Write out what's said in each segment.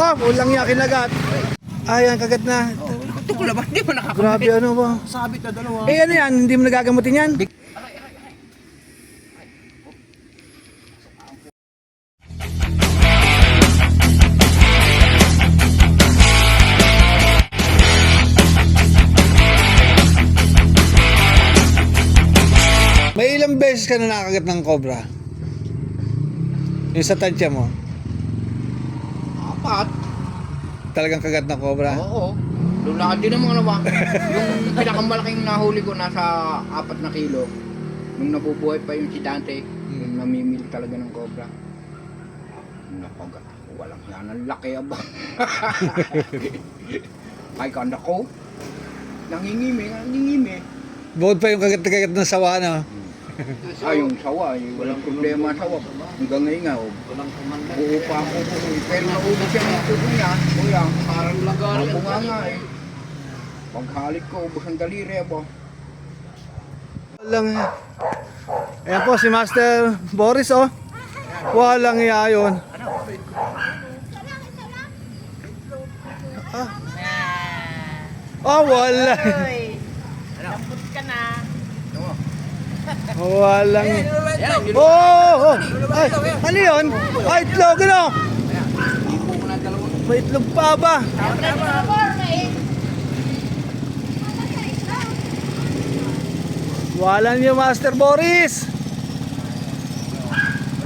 Oh, ulang niya kinagat. Ayan, kagat na. Ito ko naman, hindi mo nakakabit. Grabe ano ba? Sabit na dalawa. Eh ano yan, hindi mo nagagamutin yan? May ilang beses ka na nakagat ng cobra? Yung sa tansya mo, Apat. talagang kagat ng cobra? Oo. Lulakad din ang mga nawa. yung pinakamalaking nahuli ko nasa apat na kilo. Nung nabubuhay pa yung si Dante, yung namimil talaga ng cobra. Napagat ako. Walang yan. Ang laki aba. Ay, kanda ko. Nangingimi, nangingimi. Bukod pa yung kagat-kagat ng sawa na. Ay, yung sawa, eh, walang problema sa sawa. Hanggang ngayon nga, oh, buo pa ako. eh. Pero naubos siya ng tubo niya. Kuya, parang lagal. Ako nga nga eh. Paghalik ko, ubos ang daliri abo. Walang Ayan po si Master Boris oh. Walang iya yun. Ah. Oh, wala. Lambot ka na. Walang. Yun. Oh, oh. Ay, ano yun? Ay, itlog, ano? May itlog pa ba? Wala niyo, Master Boris.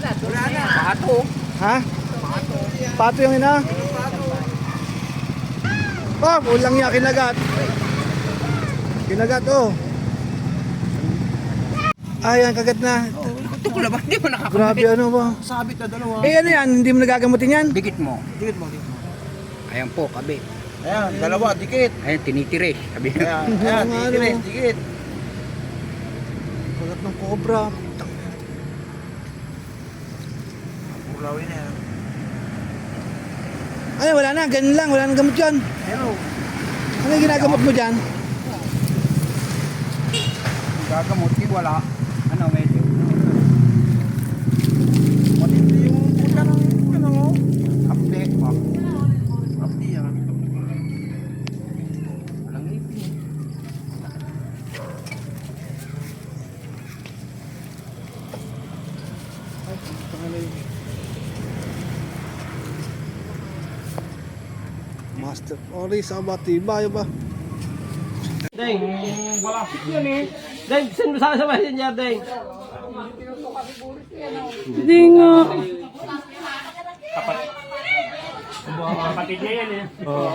Wala na. Pato. Ha? Pato yung ina? Oh, ulang niya kinagat. Kinagat oh. Ayan, kagat na. Ito ko naman, hindi mo nakakabit. Grabe ano ba? Sabit na dalawa. Eh ano yan, hindi mo nagagamutin yan? Dikit mo. Dikit mo, dikit mo. Ayan po, kabit. Ayan, dalawa, dikit. Ayan, tinitiris. Sabi Ayan, Oo ayan, nga, dikit, ano. dikit. Kagat ng cobra. Ulawin na yan. Ay, wala na, ganun lang, wala nang gamot dyan. Pero, Ano yung ginagamot mo dyan? gagamot, wala. Ano, medyo. matindi yung puta ng ano mo. Mo. Kapti yan. Walang ipin. Master Boris, aba, tibay ba? Deng, wala yan eh. Deng, send mo sana sa messenger, Deng. Hindi nga. Kapatid niya yan eh. Oo.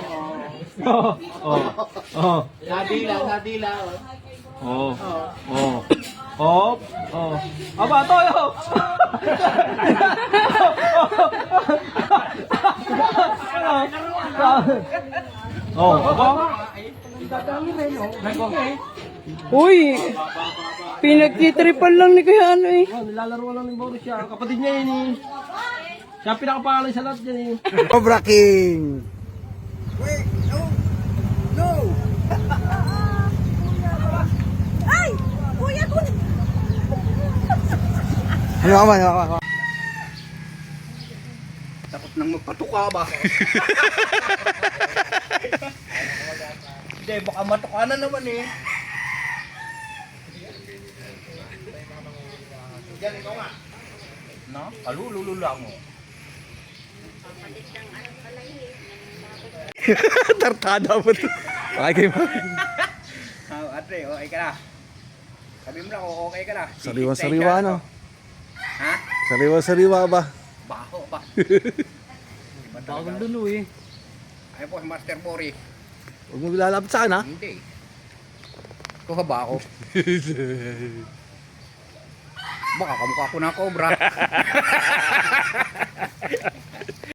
Oo. Oo. Oo. Nadila, nadila. Oo. Oo. Oo. Oo. Aba, toyo! Oh, aba. Uy! Pinagtitripan lang ni Kuya ano eh. Oh, nilalaro lang ni Boris siya. Kapatid niya yun eh. Siya ang pinakapangalan sa lahat dyan eh. Cobra King! Ay! Kuya ko! Ano ka ba? Ano ka ba? Takot nang magpatuka ba? Hindi, baka matuka na naman eh. Yan, ikaw nga. No? Kalululu lang mo. Tartada mo to. Okay kayo mo. Ah, ate, okay ka na. Sabi mo na kung okay ka na. Sariwa-sariwa no? Ha? Sariwa-sariwa ba? Baho ba? Bagong dulo eh. Ayun po, Master Boris. Huwag mo lalapit sa akin ha? Hindi. Kuha ba ako? Baka kamukha ko na cobra.